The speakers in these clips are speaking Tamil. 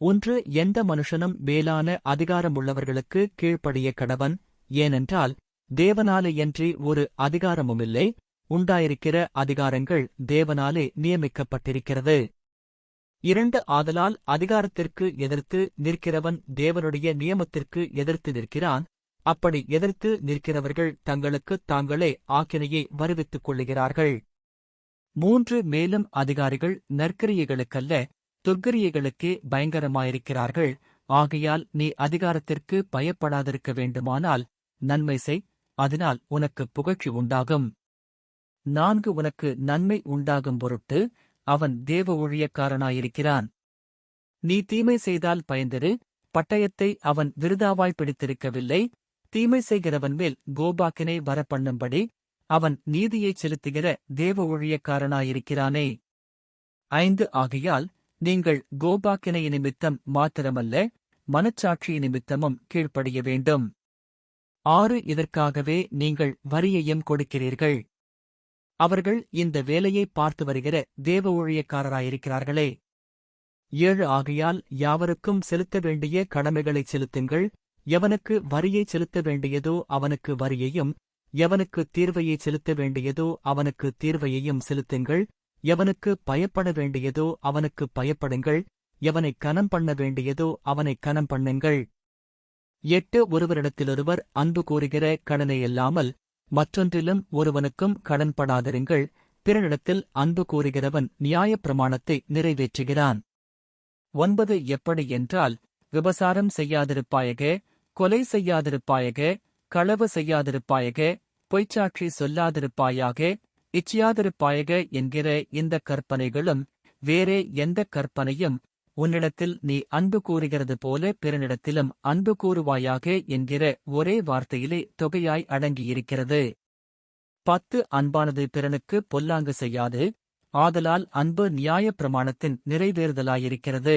ஒன்று எந்த மனுஷனும் மேலான அதிகாரமுள்ளவர்களுக்கு கீழ்ப்படிய கடவன் ஏனென்றால் தேவனாலேயன்றி ஒரு அதிகாரமுமில்லை உண்டாயிருக்கிற அதிகாரங்கள் தேவனாலே நியமிக்கப்பட்டிருக்கிறது. இரண்டு ஆதலால் அதிகாரத்திற்கு எதிர்த்து நிற்கிறவன் தேவனுடைய நியமத்திற்கு எதிர்த்து நிற்கிறான் அப்படி எதிர்த்து நிற்கிறவர்கள் தங்களுக்குத் தாங்களே ஆக்கினையை வருவித்துக் கொள்ளுகிறார்கள். மூன்று மேலும் அதிகாரிகள் நற்கிரியைகளுக்கல்ல துர்க்கரியைகளுக்கே பயங்கரமாயிருக்கிறார்கள். ஆகையால் நீ அதிகாரத்திற்கு பயப்படாதிருக்க வேண்டுமானால் நன்மை செய் அதனால் உனக்கு புகழ்ச்சி உண்டாகும். நான்கு உனக்கு நன்மை உண்டாகும் பொருட்டு அவன் தேவ ஊழியக்காரனாயிருக்கிறான். நீ தீமை செய்தால் பயந்திரு பட்டயத்தை அவன் விருதாவாய் பிடித்திருக்கவில்லை. தீமை செய்கிறவன் மேல் கோபாக்கினை வரப்பண்ணும்படி அவன் நீதியைச் செலுத்துகிற தேவ ஊழியக்காரனாயிருக்கிறானே. ஐந்து ஆகையால் நீங்கள் கோபாக்கினை நிமித்தம் மாத்திரமல்ல மனச்சாட்சி நிமித்தமும் கீழ்ப்படிய வேண்டும். ஆறு இதற்காகவே நீங்கள் வரியையும் கொடுக்கிறீர்கள். அவர்கள் இந்த வேலையை பார்த்து வருகிற தேவ ஊழியக்காரராயிருக்கிறார்களே. ஏழு ஆகையால் யாவருக்கும் செலுத்த வேண்டிய கடமைகளைச் செலுத்துங்கள். எவனுக்கு வரியை செலுத்த வேண்டியதோ அவனுக்கு வரியையும் எவனுக்கு தீர்வையை செலுத்த வேண்டியதோ அவனுக்கு தீர்வையையும் செலுத்துங்கள். எவனுக்கு பயப்பட வேண்டியதோ அவனுக்கு பயப்படுங்கள். எவனை கனம் பண்ண வேண்டியதோ அவனை கனம் பண்ணுங்கள். எட்டு ஒருவரிடத்திலொருவர் அன்பு கூறுகிற கடனையல்லாமல் மற்றொன்றிலும் ஒருவனுக்கும் கடன்படாதிருங்கள் பிறனிடத்தில் அன்பு கூறுகிறவன் நியாயப் பிரமாணத்தை நிறைவேற்றுகிறான். ஒன்பது எப்படி என்றால் விபசாரம் செய்யாதிருப்பாயக கொலை செய்யாதிருப்பாயக களவு செய்யாதிருப்பாயக பொய்ச்சாட்சி சொல்லாதிருப்பாயாக இச்சியாதிருப்பாயக என்கிற இந்த கற்பனைகளும் வேறே எந்த கற்பனையும் உன்னிடத்தில் நீ அன்பு கூறுகிறது போல பிறனிடத்திலும் அன்பு கூறுவாயாக என்கிற ஒரே வார்த்தையிலே தொகையாய் அடங்கியிருக்கிறது. பத்து அன்பானது பிறனுக்கு பொல்லாங்கு செய்யாது ஆதலால் அன்பு நியாயப் பிரமாணத்தின் நிறைவேறுதலாயிருக்கிறது.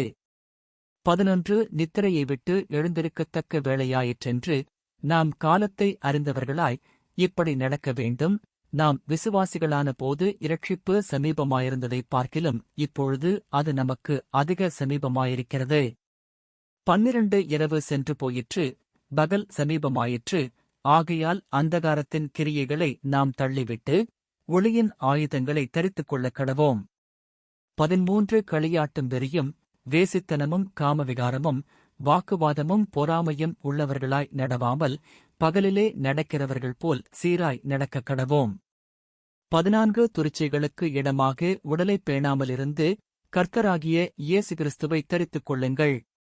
பதினொன்று நித்திரையை விட்டு எழுந்திருக்கத்தக்க வேளையாயிற்றென்று நாம் காலத்தை அறிந்தவர்களாய் இப்படி நடக்க வேண்டும் நாம் விசுவாசிகளான போது இரட்சிப்பு சமீபமாயிருந்ததைப் பார்க்கிலும் இப்பொழுது அது நமக்கு அதிக சமீபமாயிருக்கிறது. பன்னிரண்டு இரவு சென்று போயிற்று பகல் சமீபமாயிற்று ஆகையால் அந்தகாரத்தின் கிரியைகளை நாம் தள்ளிவிட்டு ஒளியின் ஆயுதங்களை தரித்துக் கொள்ள கடவோம். பதிமூன்று களியாட்டும் வெறியும் வேசித்தனமும் காமவிகாரமும் வாக்குவாதமும் பொறாமையும் உள்ளவர்களாய் நடவாமல் பகலிலே நடக்கிறவர்கள் போல் சீராய் நடக்க கடவோம். பதினான்கு துரிச்சைகளுக்கு இடமாக உடலைப் பேணாமலிருந்து கர்த்தராகிய இயேசு கிறிஸ்துவை தரித்துக் கொள்ளுங்கள்.